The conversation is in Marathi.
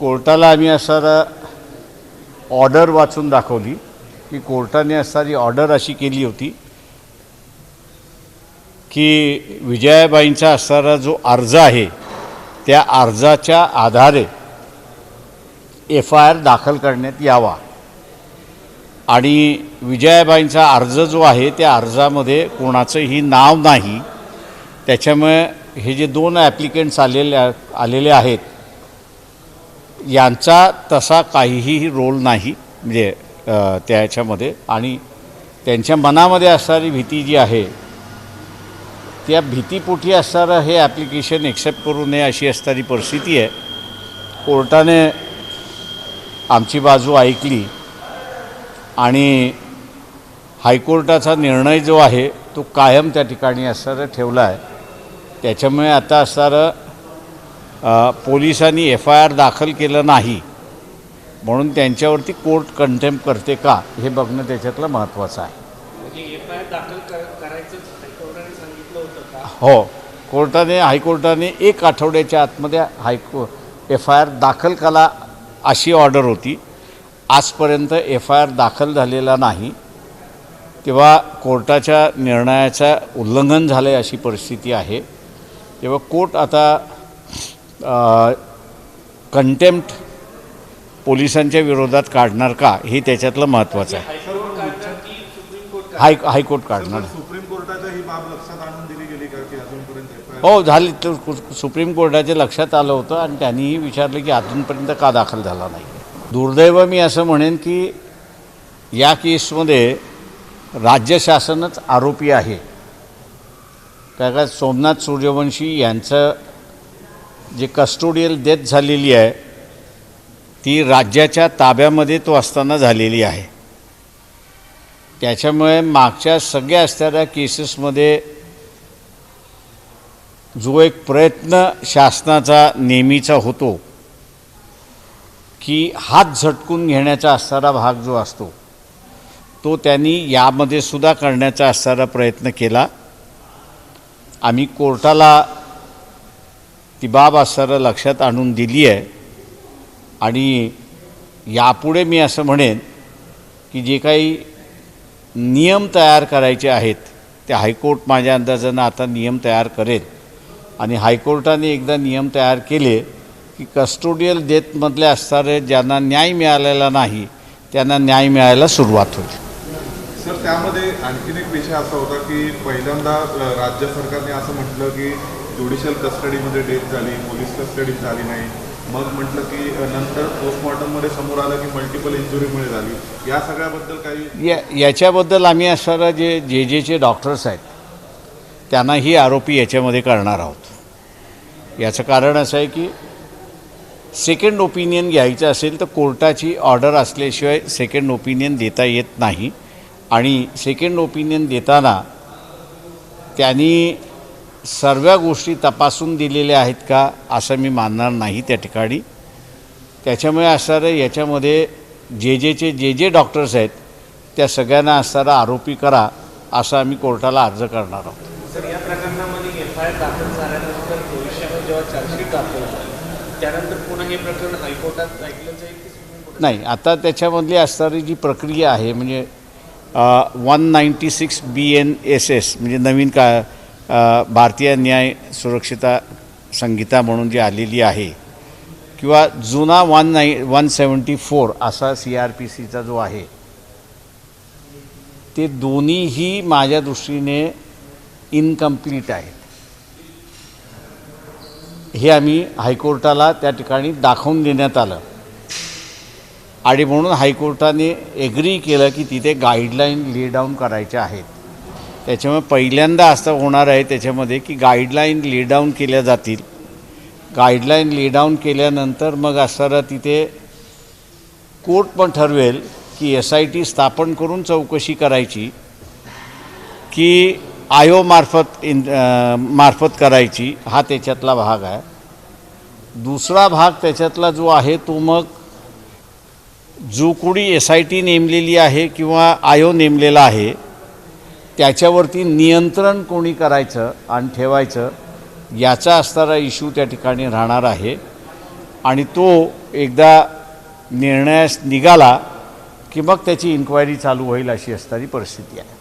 कोर्टाला आम्ही असणारा ऑर्डर वाचून दाखवली की कोर्टाने असणारी ऑर्डर अशी केली होती की विजयाबाईंचा असणारा जो अर्ज आहे त्या अर्जाच्या आधारे एफ आय आर दाखल करण्यात यावा. आणि विजयाबाईंचा अर्ज जो आहे त्या अर्जामध्ये कोणाचंही नाव नाही. त्याच्यामुळे हे जे दोन ॲप्लिकेंट्स आलेले आलेले आहेत यांचा तसा काहीही रोल नाही म्हणजे त्याच्यामध्ये आणि त्यांच्या मनामध्ये असणारी भीती जी आहे त्या भीतीपोटी असणारं हे ॲप्लिकेशन एक्सेप्ट करू नये अशी असणारी परिस्थिती आहे. कोर्टाने आमची बाजू ऐकली आणि हायकोर्टाचा निर्णय जो आहे तो कायम त्या ठिकाणी असणारं ठेवला आहे. त्याच्यामुळे आता असणारं पोलिसांनी एफ आय आर दाखल केलं नाही म्हणून त्यांच्यावरती कोर्ट कंटेम्प करते का हे बघणं त्याच्यातलं महत्त्वाचं आहे. म्हणजे हो कोर्टाने हायकोर्टाने एक आठवड्याच्या आतमध्ये हायको एफ आय आर दाखल करा अशी ऑर्डर होती. आजपर्यंत एफ आय आर दाखल झालेला नाही. तेव्हा कोर्टाच्या निर्णयाचं उल्लंघन झालं आहे अशी परिस्थिती आहे. तेव्हा कोर्ट आता कंटेम्प्ट पोलिसांच्या विरोधात काढणार का? हे त्याच्यातलं महत्त्वाचं आहे? हाय हायकोर्ट काढणार. ही हो झाली. तर सुप्रीम कोर्टाच्या लक्षात आलं होतं आणि त्यांनीही विचारलं की अजूनपर्यंत का दाखल झाला नाही. दुर्दैव मी असं म्हणेन की या केसमध्ये राज्य शासनच आरोपी आहे. काय का सोमनाथ सूर्यवंशी यांचं जे कस्टोडियल डेथ झालेली आहे ती राज्याच्या ताब्यामध्ये तो असताना झालेली आहे. त्याच्यामुळे मागच्या सगळ्या असणाऱ्या केसेसमध्ये जो एक प्रयत्न शासनाचा नेहमीचा होतो की हात झटकून घेण्याचा असणारा भाग जो असतो तो त्यांनी यामध्ये सुद्धा करण्याचा असणारा प्रयत्न केला. आम्ही कोर्टाला ती बाब असणारं लक्षात आणून दिली आहे. आणि यापुढे मी असं म्हणेन की जे काही नियम तयार करायचे आहेत ते हायकोर्ट माझ्या अंदाजानं आता नियम तयार करेल. आणि हायकोर्टाने एकदा नियम तयार केले की कस्टोडियल डेथमधले असणारे ज्यांना न्याय मिळालेला नाही त्यांना न्याय मिळायला सुरुवात होईल. सर त्यामध्ये आणखीन एक विषय असा होता की पहिल्यांदा राज्य सरकारने असं म्हटलं की ज्युडिशियल कस्टडीमध्ये डेथ झाली पोलीस कस्टडीत झाली नाही. मग म्हटलं की नंतर पोस्टमॉर्टममध्ये समोर आलं की मल्टिपल इंजुरीमुळे झाली. या सगळ्याबद्दल काही या याच्याबद्दल आम्ही असणारा जे जे जेचे डॉक्टर्स आहेत त्यांनाही आरोपी याच्यामध्ये करणार आहोत. याचं कारण असं आहे की सेकंड ओपिनियन घ्यायचं असेल तर कोर्टाची ऑर्डर असल्याशिवाय सेकंड ओपिनियन देता येत नाही. आणि सेकंड ओपिनियन देताना त्यांनी सर्व गोष्टी तपासून दिलेल्या आहेत का असं मी मानणार नाही त्या ठिकाणी. त्याच्यामुळे असणारं याच्यामध्ये जे जेचे जे जे डॉक्टर्स आहेत त्या सगळ्यांना असणारा आरोपी करा असा आम्ही कोर्टाला अर्ज करणार आहोत. सर या प्रकरणामध्ये एफ आय आर दाखल झाल्यानंतर भविष्यामध्ये जेव्हा चार्जशीट दाखल त्यानंतर पुन्हा हे प्रकरण हायकोर्टात ऐकलं जाईल की सुप्रीम कोर्टात? नाही आता त्याच्यामधली असणारी जी प्रक्रिया आहे म्हणजे one ninety six B N S S म्हणजे नवीन का भारतीय न्याय सुरक्षिता संहिता म्हणून जी आलेली आहे किंवा जुना one nine one seventy four असा सी आर पी सीचा जो आहे ते दोन्हीही माझ्या दृष्टीने इनकम्प्लीट आहेत. हे आम्ही हायकोर्टाला त्या ठिकाणी दाखवून देण्यात आलं. आणि म्हणून हायकोर्टाने एग्री केलं की तिथे गाईडलाईन ले डाऊन करायच्या आहेत. त्याच्यामुळे पहिल्यांदा असं होणार आहे त्याच्यामध्ये की गाईडलाईन ले डाऊन केल्या जातील. गाईडलाईन लेडाऊन केल्यानंतर मग असणारा तिथे कोर्ट पण ठरवेल की एस आय टी स्थापन करून चौकशी करायची की आयोमार्फत इन मार्फत करायची हा त्याच्यातला भाग आहे. दुसरा भाग त्याच्यातला जो आहे तो मग जो कोणी एस आय टी नेमलेली आहे किंवा आयो नेमलेला आहे त्याच्यावरती नियंत्रण कोणी करायचं आणि ठेवायचं याचा असणारा इश्यू त्या ठिकाणी राहणार आहे. आणि तो एकदा निर्णयास निघाला की मग त्याची इन्क्वायरी चालू होईल अशी असणारी परिस्थिती आहे.